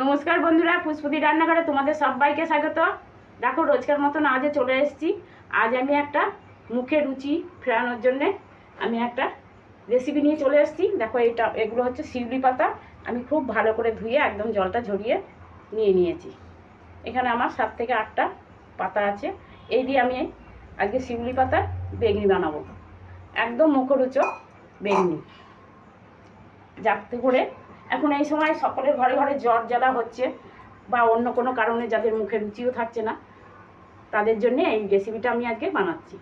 নমস্কার বন্ধুরা পুষ্পতি রান্নাঘরে তোমাদের সবাইকে স্বাগত। দেখো, রোজকার মতন আজও চলে এসেছি। আজ আমি একটা মুখে রুচি ফেরানোর জন্যে আমি একটা রেসিপি নিয়ে চলে এসেছি। দেখো, এটা, এগুলো হচ্ছে শিউলি পাতা। আমি খুব ভালো করে ধুয়ে একদম জলটা ঝরিয়ে নিয়ে নিয়েছি। এখানে আমার সাত থেকে আটটা পাতা আছে। এই দিয়ে আমি আজকে শিউলি পাতা, বেগনি বানাবো। একদম মুখরোচক বেগনি। যাতে করে এখন এই সময় সকলের ঘরে ঘরে জ্বর জ্বালা হচ্ছে বা অন্য কোনো কারণে যাদের মুখে রুচিও থাকছে না, তাদের জন্য এই রেসিপিটা আমি আজকে বানাচ্ছি।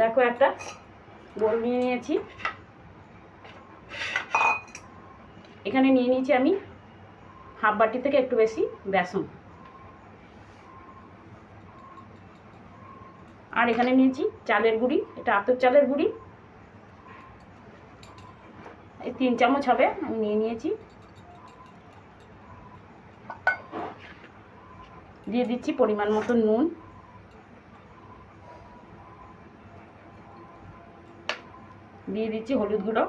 দেখো একটা বোল নিয়ে নিয়েছি। এখানে নিয়ে নিয়েছি আমি হাফ বাটি থেকে একটু বেশি বেসন। আর এখানে নিয়েছি চালের গুঁড়ি, এটা আতর চালের গুঁড়ি। তিন চামচ হবে, আমি নিয়ে নিয়েছি। দিয়ে দিচ্ছি পরিমাণ মতো নুন। দিয়ে দিচ্ছি হলুদ গুঁড়ো।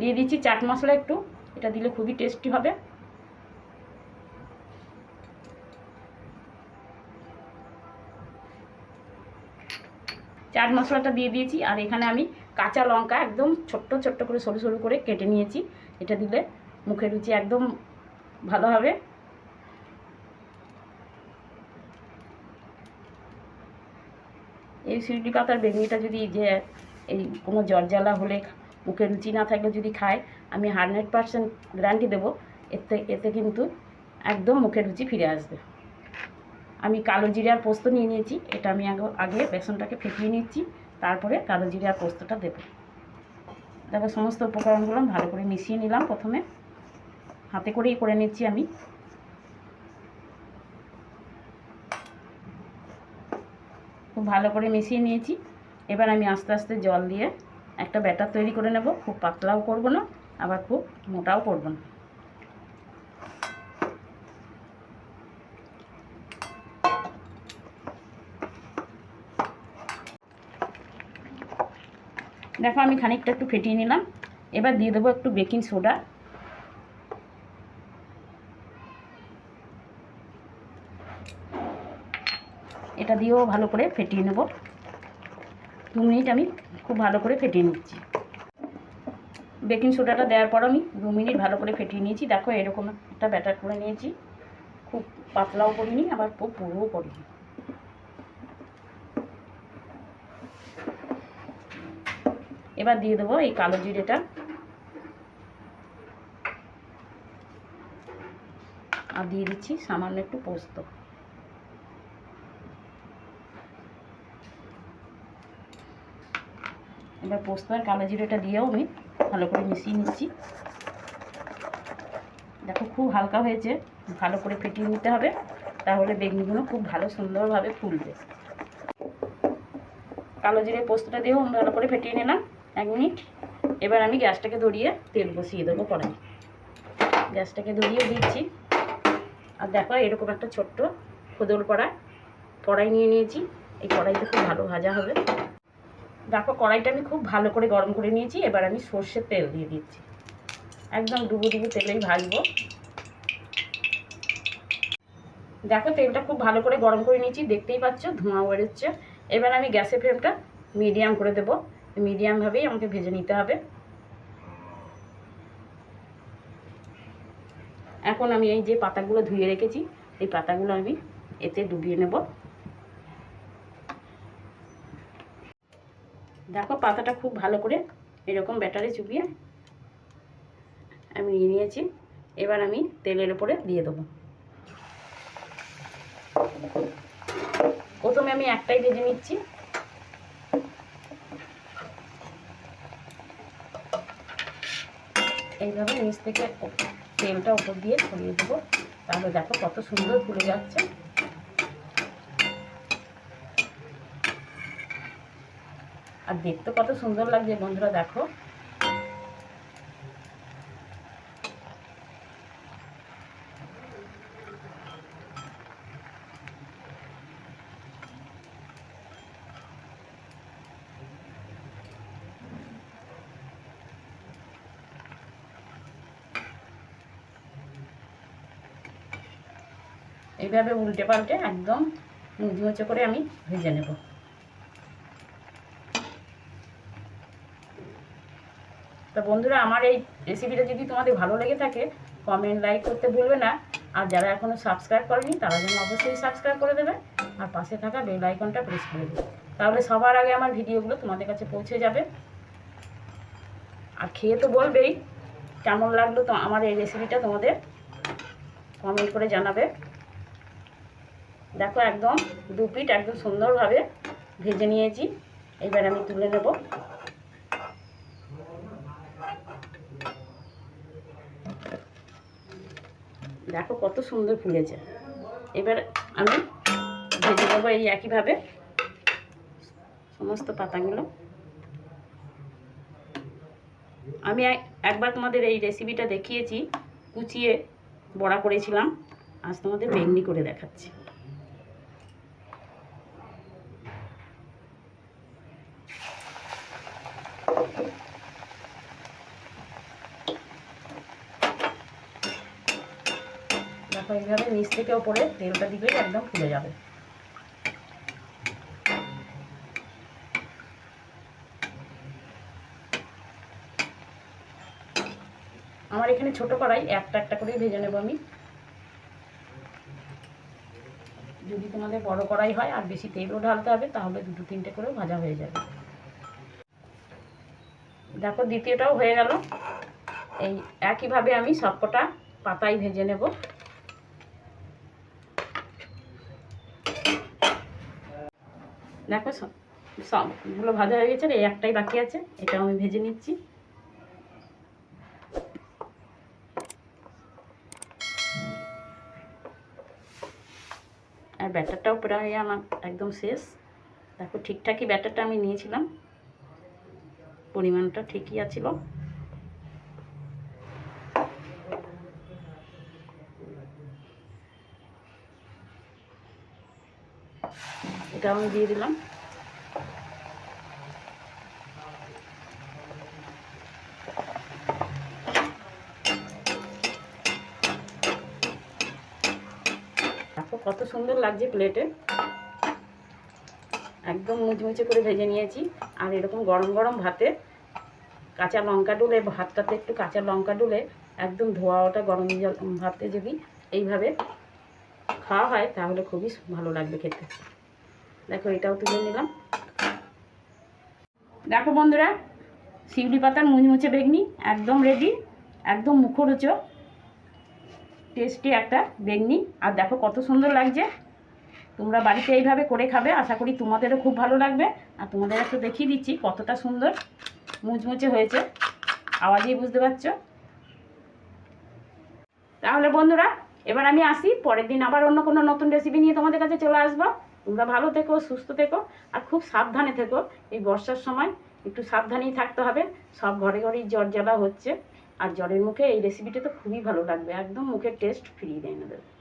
দিয়ে দিচ্ছি চাট মশলা একটু, এটা দিলে খুবই টেস্টি হবে। চাট মশলাটা দিয়ে দিয়েছি, আর এখানে আমি কাঁচা লঙ্কা একদম ছোট্ট ছোট্ট করে সরু সরু করে কেটে নিয়েছি। এটা দিলে মুখে রুচি একদম ভালো হবে। এই সিউলি পাতার বেগনিটা যদি যে, এই কোনো জ্বর জ্বালা হলে মুখে রুচি না থাকলে যদি খায়, আমি হান্ড্রেড পারসেন্ট গ্যারান্টি দেবো, এতে এতে কিন্তু একদম মুখের রুচি ফিরে আসবে। আমি কালো জিরে আর পোস্ত নিয়ে নিয়েছি। এটা আমি আগে আগে বেসনটাকে ফেটিয়ে নিচ্ছি। তারপরে কালো জিরে আর পোস্তটা দেবো। দেখো সমস্ত উপকরণগুলো ভালো করে মিশিয়ে নিলাম প্রথমে। হাতে করেই করে নিচ্ছি আমি। খুব ভালো করে মিশিয়ে নিয়েছি। এবার আমি আস্তে আস্তে জল দিয়ে একটা ব্যাটার তৈরি করে নেব। খুব পাতলাও করব না, আবার খুব মোটাও করব না। দেখো আমি খানিকটা একটু ফেটিয়ে নিলাম। এবার দিয়ে দেবো একটু বেকিং সোডা। এটা দিয়েও ভালো করে ফেটিয়ে নেব। দু মিনিট আমি খুব ভালো করে ফেটিয়ে নিচ্ছি। বেকিং সোডাটা দেওয়ার পর আমি দু মিনিট ভালো করে ফেটিয়ে নিয়েছি। দেখো এরকম একটা ব্যাটার করে নিয়েছি। খুব পাতলাও করিনি, আবার খুব পুরোও করিনি। এবার দিয়ে দেবো এই কালো জিরেটা। আর দিয়ে দিচ্ছি সামান্য একটু পোস্ত। এবার পোস্ত আর কালো জিরেটা দিয়েও আমি ভালো করে মিশিয়ে নিচ্ছি। দেখো খুব হালকা হয়েছে, ভালো করে ফেটিয়ে নিতে হবে, তাহলে বেগুনগুলো খুব ভালো সুন্দরভাবে ফুলবে। কালো জিরে পোস্তটা দিয়েও ভালো করে ফেটিয়ে নিলাম। এক মিনিট। এবার আমি গ্যাসটাকে ধরিয়ে তেল বসিয়ে দেবো কড়াই গ্যাসটাকে ধরিয়ে দিচ্ছি। আর দেখো, এরকম একটা ছোট্ট খোদল কড়াই। কড়াই নিয়ে নিয়েছি। এই কড়াইতে খুব ভালো ভাজা হবে। দেখো, কড়াইটা আমি খুব ভালো করে গরম করে নিয়েছি। এবার আমি সর্ষের তেল দিয়ে দিচ্ছি। একদম ডুবো ডুবো তেলেই ভাজবো। দেখো, তেলটা খুব ভালো করে গরম করে নিয়েছি। দেখতেই পাচ্ছ, ধোঁয়া বেরোচ্ছে। এবার আমি গ্যাসের ফ্লেমটা মিডিয়াম করে দেবো। মিডিয়ামভাবেই আমাকে ভেজে নিতে হবে। এখন আমি এই যে পাতাগুলো ধুয়ে রেখেছি, এই পাতাগুলো আমি এতে ডুবিয়ে নেব। দেখো পাতাটা খুব ভালো করে এরকম ব্যাটারে চুপিয়ে আমি নিয়ে নিয়েছি। এবার আমি তেলের উপরে দিয়ে দেবো। প্রথমে আমি একটাই ভেজে নিচ্ছি। এইভাবে নিচ থেকে তেলটা উপর দিয়ে ছড়িয়ে দেবো। তাহলে দেখো কত সুন্দর ফুলে যাচ্ছে। আর দেখতে কত সুন্দর লাগছে বন্ধুরা, দেখো। এইভাবে উল্টে পাল্টে একদম মুচমুচে করে আমি ভেজে নেব। তো বন্ধুরা, আমার এই রেসিপিটা যদি তোমাদের ভালো লেগে থাকে কমেন্ট লাইক করতে ভুলবে না। আর যারা এখনও সাবস্ক্রাইব করেনি, তারা যেন অবশ্যই সাবস্ক্রাইব করে দেবে। আর পাশে থাকা বেল আইকনটা প্রেস করে দেবে তাহলে সবার আগে আমার ভিডিওগুলো তোমাদের কাছে পৌঁছে যাবে। আর খেয়ে তো বলবেই, কেমন লাগল তো আমার এই রেসিপিটা তোমাদের? কমেন্ট করে জানাবে। দেখো একদম দু পিঠ একদম সুন্দরভাবে ভেজে নিয়েছি। এবার আমি তুলে নেব। দেখো কত সুন্দর ফুলেছে। এবার আমি ভেজে নেব এই একইভাবে সমস্ত পাতাগুলো। আমি একবার তোমাদের এই রেসিপিটা দেখিয়েছি, কুচিয়ে বড়া করেছিলাম। আজ তোমাদের বেগনি করে দেখাচ্ছি। দেখো, এইভাবে নিচ থেকে ওপরে তেলটা দিলেই একদম ফুলে যাবে। আমার এখানে ছোট কড়াই, একটা একটা করেই ভেজে নেব আমি। যদি তোমাদের বড় কড়াই হয় আর বেশি তেলও ঢালতে হবে, তাহলে দুটো তিনটে করেও ভাজা হয়ে যাবে। দেখো দ্বিতীয়টাও হয়ে গেল। এই একইভাবে আমি সবকটা পাতাই ভেজে নেব। দেখো সব সবগুলো ভাজা হয়ে গেছে এই একটাই বাকি আছে, এটাও আমি ভেজে নিচ্ছি। আর ব্যাটারটাও প্রায় আমার একদম শেষ। দেখো ঠিকঠাকই ব্যাটারটা আমি নিয়েছিলাম। পরিমাণটা ঠিকই আছিল। এটা আমি দিয়ে দিলাম। কত সুন্দর লাগছে প্লেটে একদম মুচমুচে করে ভেজে নিয়েছি। আর এরকম গরম গরম ভাতে কাঁচা লঙ্কা ডুলে, ভাতটাতে একটু কাঁচা লঙ্কা ডুলে একদম ধোয়া ওটা গরম জল, ভাতে যদি এইভাবে খাওয়া হয়, তাহলে খুবই ভালো লাগবে খেতে। দেখো, এটাও তুলে নিলাম। দেখো বন্ধুরা, শিউলি পাতার মুচমুচে বেগনি একদম রেডি একদম মুখরোচক টেস্টি একটা বেগনি। আর দেখো কত সুন্দর লাগছে। তোমরা বাড়িতে এইভাবে করে খাবে, আশা করি তোমাদেরও খুব ভালো লাগবে। আর তোমাদের একটু দেখিয়ে দিচ্ছি কতটা সুন্দর মুচমুচে হয়েছে। আওয়াজেই বুঝতে পারছ? তাহলে বন্ধুরা, এবার আমি আসি, পরের দিন আবার অন্য কোনো নতুন রেসিপি নিয়ে তোমাদের কাছে চলে আসব। তোমরা ভালো থেকো, সুস্থ থেকো, আর খুব সাবধানে থেকো। এই বর্ষার সময় একটু সাবধানেই থাকতে হবে। সব ঘরে ঘরেই জ্বর জ্বালা হচ্ছে। আর জ্বরের মুখে এই রেসিপিটা তো খুবই ভালো লাগবে। একদম মুখের টেস্ট ফিরিয়ে দেয় না দেবে।